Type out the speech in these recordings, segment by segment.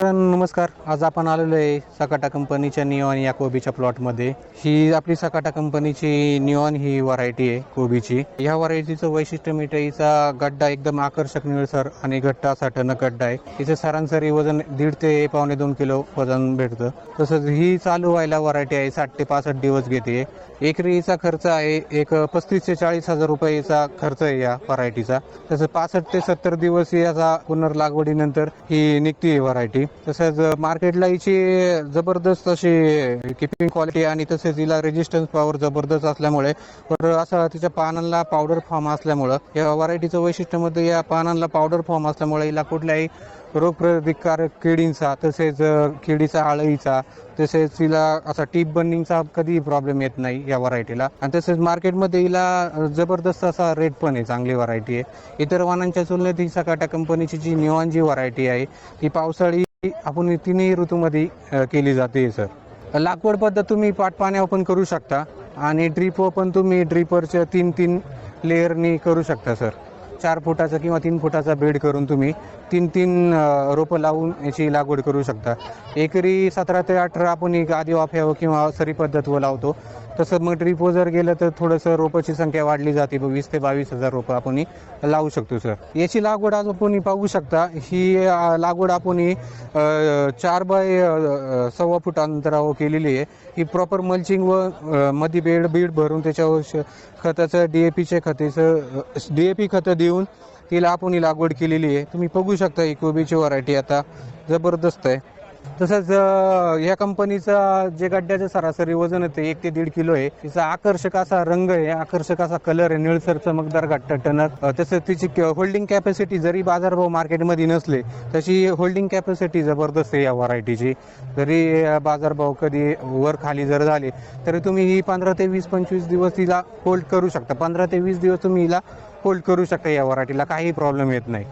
नमस्कार. आज आपण आलेलो आहे सकाटा कंपनीच्या निऑन या कोबीच्या प्लॉटमध्ये. ही आपली सकाटा कंपनीची निऑन ही व्हरायटी आहे कोबीची. या व्हरायटीचं वैशिष्ट्य म्हणजे हिचा गड्डा एकदम आकर्षक निळसर आणि घट्ट असा टणक गड्डा आहे. हिचं सरासरी वजन दीड ते पावणे दोन किलो वजन भेटतं. तसंच ही चालू व्हायला व्हरायटी आहे साठ ते पासष्ट दिवस घेते. एकरी हिचा खर्च आहे एक पस्तीस ते चाळीस हजार रुपयेचा खर्च आहे या व्हरायटीचा तसं पासष्ट ते सत्तर दिवस याचा पुनर्लागवडीनंतर ही निघती आहे व्हरायटी तसंच मार्केटला हिची जबरदस्त अशी किपिंग क्वालिटी आणि तसेच हिला रेजिस्टन्स पॉवर जबरदस्त असल्यामुळे तर असं तिच्या पानांना पावडर फॉर्म असल्यामुळं या व्हरायटीचं वैशिष्ट्यमध्ये या पानांना पावडर फॉर्म असल्यामुळे हिला कुठल्याही रोगप्रतिकारक किडींचा तसेच किडीचा आळईचा तसेच तिला असा टीप बर्निंगचा कधीही प्रॉब्लेम येत नाही या व्हरायटीला आणि तसेच मार्केटमध्ये हिला जबरदस्त असा रेट पण आहे चांगली व्हरायटी आहे. इतर वाहनांच्या तुलनेत ही सकाटा कंपनीची जी निऑन जी व्हरायटी आहे ती पावसाळी आपण तिन्ही ऋतूमध्ये केली जाते सर लागवड पद्धत तुम्ही पाटपाण्यावर पण करू शकता आणि ड्रीप पण तुम्ही ड्रीपरच्या तीन तीन लेअरनी करू शकता सर चार फुटाचा किंवा तीन फुटाचा बेड करून तुम्ही तीन तीन रोपं लावून याची लागवड करू शकता. एकरी सतरा ते अठरा आपण एक आधी वाफ्यावं किंवा सरी पद्धत व लावतो. तसं मग ट्रीपवर जर गेलं तर थोडंसं रोपाची संख्या वाढली जाते. ब- वीस ते बावीस हजार रोपं आपण लावू शकतो सर याची लागवड आज आपण पाहू शकता. ही लागवड आपण चार बाय सव्वा फूट अंतरावर केलेली आहे. ही प्रॉपर मल्चिंग व मध्ये बेड बीड भरून त्याच्यावर श- खताचं डी ए पीचे खतेचं डी ए पी खतं देऊन तिला आपण ही लागवड केलेली आहे. तुम्ही बघू शकता ही कोबीची व्हरायटी आता जबरदस्त आहे. तसंच या कंपनीचा जे गड्ड्याचं सरासरी वजन आहे ते एक ते दीड किलो आहे. तिचा आकर्षक असा रंग आहे आकर्षक असा कलर आहे निळसर चमकदार घट्ट टणक तसंच तिची होल्डिंग कॅपॅसिटी जरी बाजारभाव मार्केटमध्ये नसले तशी होल्डिंग कॅपॅसिटी जबरदस्त आहे या व्हरायटीची जरी बाजारभाव कधी वर खाली जर झाले तरी तुम्ही ही पंधरा ते वीस पंचवीस दिवस तिला होल्ड करू शकता. पंधरा ते वीस दिवस तुम्ही हिला होल्ड करू शकता या व्हरायटीला काही प्रॉब्लेम येत नाही.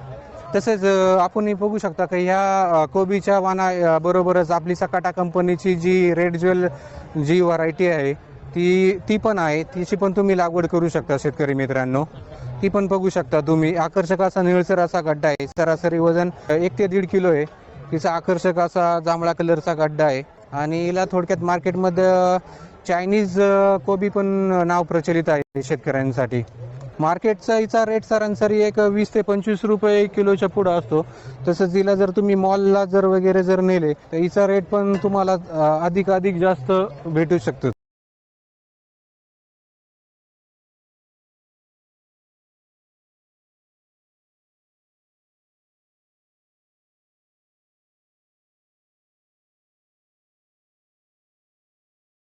तसेच आपण बघू शकता की ह्या कोबीच्या वाना बरोबरच आपली सकाटा कंपनीची जी रेड ज्वेल जी व्हरायटी आहे ती ती पण आहे. तिची पण तुम्ही लागवड करू शकता शेतकरी मित्रांनो. ती पण बघू शकता तुम्ही. आकर्षक असा निळसर असा गड्डा आहे. सरासरी वजन एक ते दीड किलो आहे. तिचा आकर्षक असा जांभळा कलरचा गड्डा आहे. आणि हिला थोडक्यात मार्केटमध्ये चायनीज कोबी पण नाव प्रचलित आहे शेतकऱ्यांसाठी. मार्केटचा हिचा रेट सरासरी एक वीस ते पंचवीस रुपये किलोच्या पुढं असतो. तसंच हिला जर तुम्ही मॉलला जर वगैरे जर नेले तर हिचा रेट पण तुम्हाला अधिक अधिक जास्त भेटू शकतो.